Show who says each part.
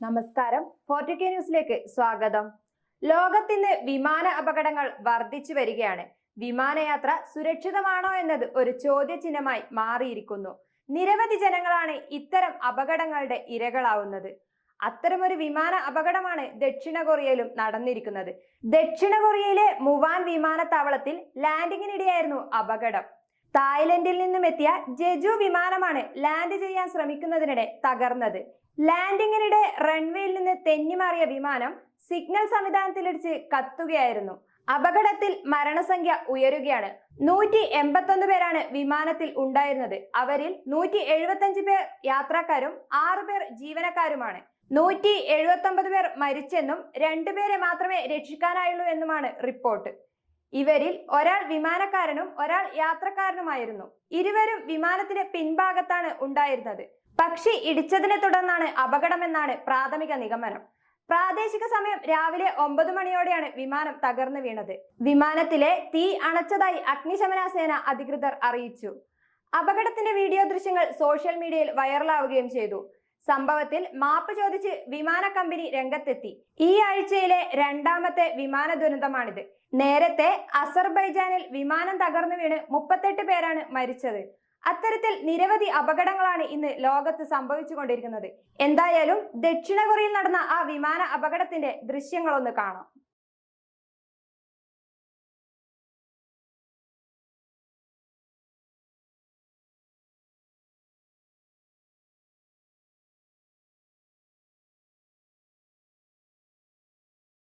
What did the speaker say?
Speaker 1: നമസ്കാരം. Forty K ന്യൂസിലേക്ക് സ്വാഗതം. ലോകത്തിന്ന് വിമാന അപകടങ്ങൾ വർദ്ധിച്ചു വരികയാണ്. വിമാനയാത്ര സുരക്ഷിതമാണോ എന്നത് ഒരു ചോദ്യചിഹ്നമായി മാറിയിരിക്കുന്നു. നിരവധി ജനങ്ങളാണ് ഇത്തരം അപകടങ്ങളുടെ ഇരകളാവുന്നത്. അത്തരമൊരു വിമാന അപകടമാണ് ദക്ഷിണ കൊറിയയിലും നടന്നിരിക്കുന്നത്. ദക്ഷിണ കൊറിയയിലെ മുവാൻ വിമാനത്താവളത്തിൽ ലാൻഡിങ്ങിനിടെയായിരുന്നു അപകടം. തായ്ലൻഡിൽ നിന്നും എത്തിയ ജെജു വിമാനമാണ് ലാൻഡ് ചെയ്യാൻ ശ്രമിക്കുന്നതിനിടെ തകർന്നത്. ലാൻഡിങ്ങിനിടെ റൺവേയിൽ നിന്ന് തെന്നിമാറിയ വിമാനം സിഗ്നൽ സംവിധാനത്തിലിടിച്ച് കത്തുകയായിരുന്നു. അപകടത്തിൽ മരണസംഖ്യ ഉയരുകയാണ്. നൂറ്റി എൺപത്തൊന്ന് പേരാണ് വിമാനത്തിൽ ഉണ്ടായിരുന്നത്. അവരിൽ നൂറ്റി എഴുപത്തഞ്ച് പേർ യാത്രക്കാരും ആറു പേർ ജീവനക്കാരുമാണ്. നൂറ്റി എഴുപത്തി പേർ മരിച്ചെന്നും രണ്ടുപേരെ മാത്രമേ രക്ഷിക്കാനായുള്ളൂ എന്നുമാണ് റിപ്പോർട്ട്. ഇവരിൽ ഒരാൾ വിമാനക്കാരനും ഒരാൾ യാത്രക്കാരനുമായിരുന്നു. ഇരുവരും വിമാനത്തിന്റെ പിൻഭാഗത്താണ് ഉണ്ടായിരുന്നത്. പക്ഷി ഇടിച്ചതിനെ തുടർന്നാണ് അപകടമെന്നാണ് പ്രാഥമിക നിഗമനം. പ്രാദേശിക സമയം രാവിലെ ഒമ്പത് മണിയോടെയാണ് വിമാനം തകർന്നു വീണത്. വിമാനത്തിലെ തീ അണച്ചതായി അഗ്നിശമന സേന അധികൃതർ അറിയിച്ചു. അപകടത്തിന്റെ വീഡിയോ ദൃശ്യങ്ങൾ സോഷ്യൽ മീഡിയയിൽ വൈറലാവുകയും ചെയ്തു. സംഭവത്തിൽ മാപ്പ് ചോദിച്ച് വിമാന കമ്പനി രംഗത്തെത്തി. ഈ ആഴ്ചയിലെ രണ്ടാമത്തെ വിമാന ദുരന്തമാണിത്. നേരത്തെ അസർബൈജാനിൽ വിമാനം തകർന്നു വീണ് മുപ്പത്തെട്ട് പേരാണ് മരിച്ചത്. അത്തരത്തിൽ നിരവധി അപകടങ്ങളാണ് ഇന്ന് ലോകത്ത് സംഭവിച്ചുകൊണ്ടിരിക്കുന്നത്. എന്തായാലും ദക്ഷിണ കൊറിയയിൽ നടന്ന ആ വിമാന അപകടത്തിന്റെ ദൃശ്യങ്ങളൊന്ന് കാണാം.